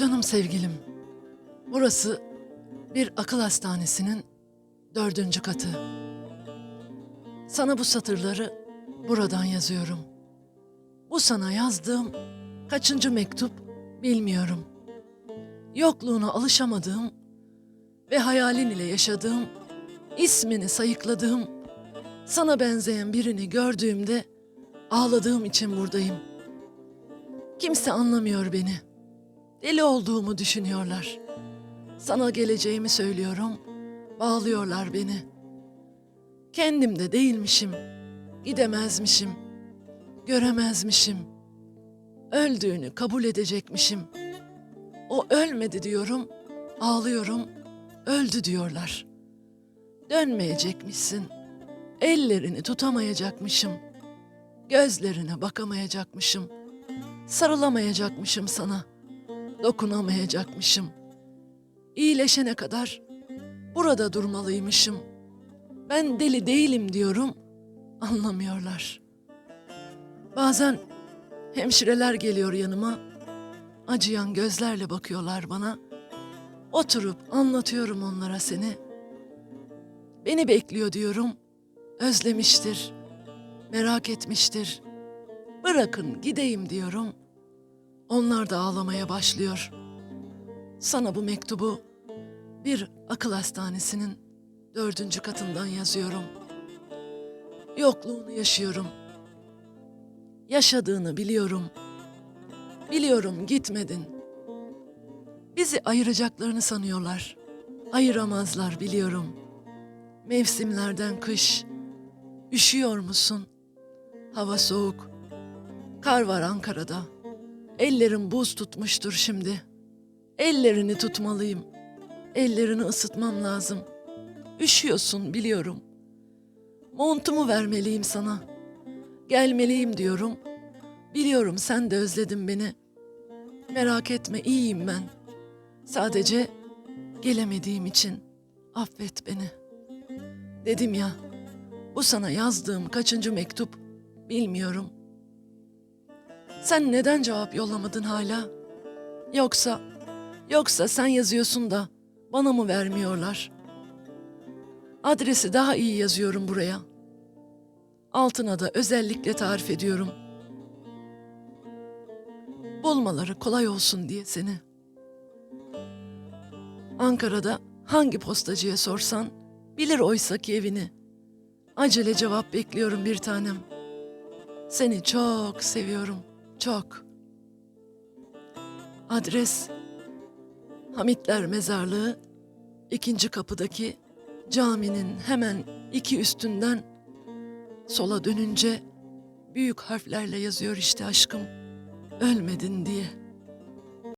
Canım sevgilim, burası bir akıl hastanesinin dördüncü katı. Sana bu satırları buradan yazıyorum. Bu sana yazdığım kaçıncı mektup bilmiyorum. Yokluğuna alışamadığım ve hayalin ile yaşadığım, ismini sayıkladığım, sana benzeyen birini gördüğümde ağladığım için buradayım. Kimse anlamıyor beni. Deli olduğumu düşünüyorlar. Sana geleceğimi söylüyorum, bağlıyorlar beni. Kendimde değilmişim, gidemezmişim, göremezmişim. Öldüğünü kabul edecekmişim. O ölmedi diyorum, ağlıyorum, öldü diyorlar. Dönmeyecekmişsin, ellerini tutamayacakmışım, gözlerine bakamayacakmışım, sarılamayacakmışım sana, dokunamayacakmışım. İyileşene kadar burada durmalıymışım. Ben deli değilim diyorum, anlamıyorlar. Bazen hemşireler geliyor yanıma, acıyan gözlerle bakıyorlar bana. Oturup anlatıyorum onlara seni. Beni bekliyor diyorum, özlemiştir, merak etmiştir. Bırakın gideyim diyorum. Onlar da ağlamaya başlıyor. Sana bu mektubu bir akıl hastanesinin dördüncü katından yazıyorum. Yokluğunu yaşıyorum. Yaşadığını biliyorum. Biliyorum gitmedin. Bizi ayıracaklarını sanıyorlar. Ayıramazlar biliyorum. Mevsimlerden kış. Üşüyor musun? Hava soğuk. Kar var Ankara'da. Ellerim buz tutmuştur şimdi. Ellerini tutmalıyım. Ellerini ısıtmam lazım. Üşüyorsun biliyorum. Montumu vermeliyim sana. Gelmeliyim diyorum. Biliyorum sen de özledin beni. Merak etme iyiyim ben. Sadece gelemediğim için affet beni. Dedim ya, bu sana yazdığım kaçıncı mektup bilmiyorum. Sen neden cevap yollamadın hala? Yoksa, yoksa sen yazıyorsun da bana mı vermiyorlar? Adresi daha iyi yazıyorum buraya. Altına da özellikle tarif ediyorum. Bulmaları kolay olsun diye seni. Ankara'da hangi postacıya sorsan bilir oysa ki evini. Acele cevap bekliyorum bir tanem. Seni çok seviyorum, çok. Adres Hamitler Mezarlığı, ikinci kapıdaki caminin hemen iki üstünden sola dönünce büyük harflerle yazıyor işte aşkım. Ölmedin diye.